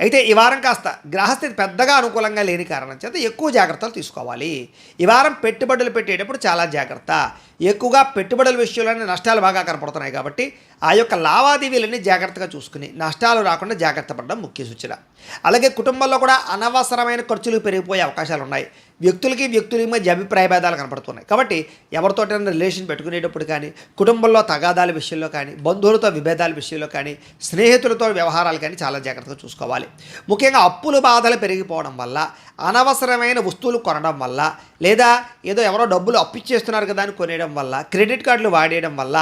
అయితే ఈ వారం కాస్త గ్రహస్థితి పెద్దగా అనుకూలంగా లేని కారణం చేత ఎక్కువ జాగ్రత్తలు తీసుకోవాలి. ఈ వారం పెట్టుబడులు పెట్టేటప్పుడు చాలా జాగ్రత్త. ఎక్కువగా పెట్టుబడుల విషయంలోనే నష్టాలు బాగా కనపడుతున్నాయి కాబట్టి ఆ యొక్క లావాదేవీలన్నీ జాగ్రత్తగా చూసుకుని నష్టాలు రాకుండా జాగ్రత్త పడడం ముఖ్య సూచన. అలాగే కుటుంబంలో కూడా అనవసరమైన ఖర్చులు పెరిగిపోయే అవకాశాలు ఉన్నాయి. వ్యక్తులకి వ్యక్తులకి మధ్య అభిప్రాయ భేదాలు కనపడుతున్నాయి. కాబట్టి ఎవరితోటైనా రిలేషన్ పెట్టుకునేటప్పుడు కానీ కుటుంబంలో తగాదాల విషయంలో కానీ బంధువులతో విభేదాల విషయంలో కానీ స్నేహితులతో వ్యవహారాలు కానీ చాలా జాగ్రత్తగా చూసుకోవాలి. ముఖ్యంగా అప్పుల బాధలు పెరిగిపోవడం వల్ల అనవసరమైన వస్తువులు కొనడం వల్ల లేదా ఏదో ఎవరో డబ్బులు అప్పిచ్చేస్తున్నారు కదా అని కొనేయడం వల్ల క్రెడిట్ కార్డులు వాడేయడం వల్ల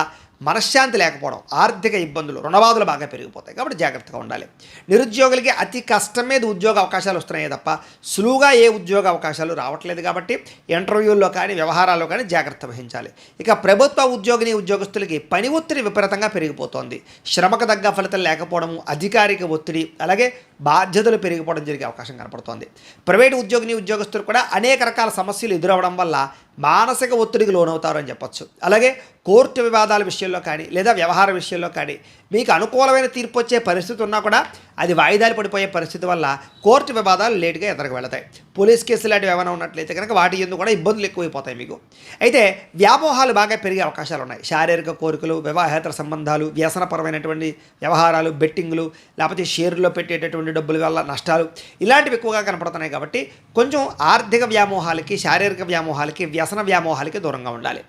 మనశ్శాంతి లేకపోవడం ఆర్థిక ఇబ్బందులు రుణబాధలు బాగా పెరిగిపోతాయి. కాబట్టి జాగ్రత్తగా ఉండాలి. నిరుద్యోగులకి అతి కష్టం మీద ఉద్యోగ అవకాశాలు వస్తున్నాయి తప్ప సులువుగా ఏ ఉద్యోగ అవకాశాలు రావట్లేదు కాబట్టి ఇంటర్వ్యూల్లో కానీ వ్యవహారాల్లో కానీ జాగ్రత్త వహించాలి. ఇక ప్రభుత్వ ఉద్యోగిని ఉద్యోగస్తులకి పని ఒత్తిడి విపరీతంగా పెరిగిపోతోంది. శ్రమకు తగ్గ ఫలితం లేకపోవడం అధికారిక ఒత్తిడి అలాగే బాధ్యతలు పెరిగిపోవడం జరిగే అవకాశం కనపడుతోంది. ప్రైవేటు ఉద్యోగిని ఉద్యోగస్తులు కూడా అనేక రకాల సమస్యలు ఎదురవడం వల్ల మానసిక ఒత్తిడికి లోనవుతారని చెప్పచ్చు. అలాగే కోర్టు వివాదాల విషయంలో కానీ లేదా వ్యవహార విషయంలో కానీ మీకు అనుకూలమైన తీర్పు వచ్చే పరిస్థితి ఉన్నా కూడా అది వాయిదాలు పడిపోయే పరిస్థితి వల్ల కోర్టు వివాదాలు లేటుగా ఎదరకు వెళతాయి. పోలీస్ కేసులు లాంటివి ఏమైనా ఉన్నట్లయితే కనుక వాటి ఎందుకు కూడా ఇబ్బందులు ఎక్కువైపోతాయి మీకు. అయితే వ్యామోహాలు బాగా పెరిగే అవకాశాలు ఉన్నాయి. శారీరక కోరికలు వివాహేతర సంబంధాలు వ్యసనపరమైనటువంటి వ్యవహారాలు బెట్టింగ్లు లేకపోతే షేర్లో పెట్టేటటువంటి డబ్బుల వల్ల నష్టాలు ఇలాంటివి ఎక్కువగా కనపడుతున్నాయి కాబట్టి కొంచెం ఆర్థిక వ్యామోహాలకి శారీరక వ్యామోహాలకి వ్యసన వ్యామోహాలకి దూరంగా ఉండాలి.